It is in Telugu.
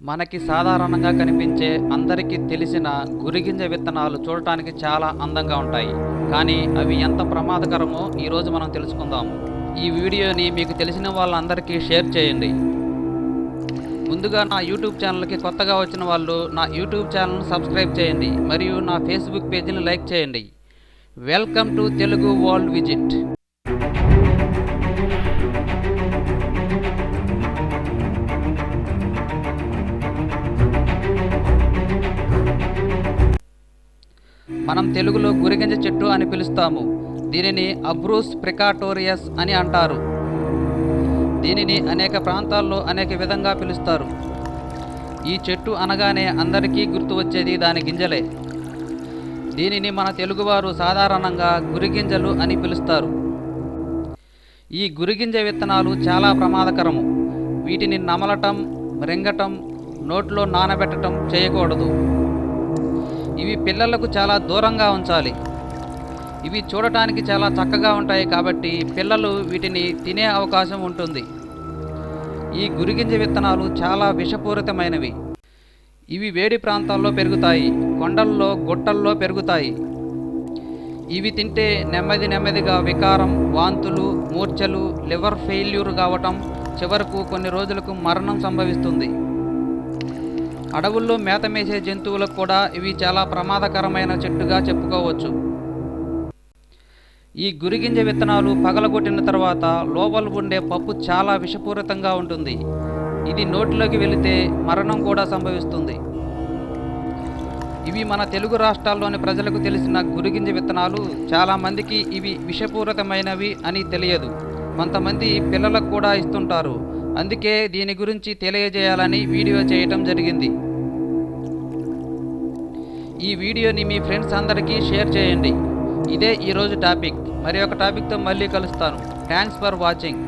మనకి సాధారణంగా కనిపించే అందరికీ తెలిసిన గురిగింజ విత్తనాలు చూడటానికి చాలా అందంగా ఉంటాయి. కానీ అవి ఎంత ప్రమాదకరమో ఈరోజు మనం తెలుసుకుందాం. ఈ వీడియోని మీకు తెలిసిన వాళ్ళందరికీ షేర్ చేయండి. ముందుగా నా యూట్యూబ్ ఛానల్కి కొత్తగా వచ్చిన వాళ్ళు నా యూట్యూబ్ ఛానల్ను సబ్స్క్రైబ్ చేయండి. మరియు నా ఫేస్బుక్ పేజీని లైక్ చేయండి. Welcome to Telugu world visit. మనం తెలుగులో గురిగింజ చెట్టు అని పిలుస్తాము. దీనిని అబ్రూస్ ప్రికాటోరియస్ అని అంటారు. దీనిని అనేక ప్రాంతాల్లో అనేక విధంగా పిలుస్తారు. ఈ చెట్టు అనగానే అందరికీ గుర్తు వచ్చేది దాని గింజలే. దీనిని మన తెలుగువారు సాధారణంగా గురిగింజలు అని పిలుస్తారు. ఈ గురిగింజ విత్తనాలు చాలా ప్రమాదకరము. వీటిని నమలటం రింగటం నోట్లో నానబెట్టడం చేయకూడదు. ఇవి పిల్లలకు చాలా దూరంగా ఉంచాలి. ఇవి చూడటానికి చాలా చక్కగా ఉంటాయి కాబట్టి పిల్లలు వీటిని తినే అవకాశం ఉంటుంది. ఈ గురిగింజ విత్తనాలు చాలా విషపూరితమైనవి. ఇవి వేడి ప్రాంతాల్లో పెరుగుతాయి కొండల్లో గుట్టల్లో పెరుగుతాయి. ఇవి తింటే నెమ్మది నెమ్మదిగా వికారం వాంతులు మూర్ఛలు లివర్ ఫెయిల్యూర్ కావటం చివరకు కొన్ని రోజులకు మరణం సంభవిస్తుంది. అడవుల్లో మేత మేసే జంతువులకు కూడా ఇవి చాలా ప్రమాదకరమైన చెట్టుగా చెప్పుకోవచ్చు. ఈ గురిగింజ విత్తనాలు పగలగొట్టిన తర్వాత లోపల ఉండే పప్పు చాలా విషపూరితంగా ఉంటుంది. ఇది నోటిలోకి వెళితే మరణం కూడా సంభవిస్తుంది. ఇవి మన తెలుగు రాష్ట్రాల్లోని ప్రజలకు తెలిసిన గురిగింజ విత్తనాలు. చాలామందికి ఇవి విషపూరితమైనవి అని తెలియదు. కొంతమంది పిల్లలకు కూడా ఇస్తుంటారు. అందుకే దీని గురించి తెలియజేయాలని వీడియో చేయటం జరిగింది. ఈ వీడియోని మీ ఫ్రెండ్స్ అందరికీ షేర్ చేయండి. ఇదే ఈరోజు టాపిక్. మరి ఒక టాపిక్తో మళ్ళీ కలుస్తాను. Thanks for watching.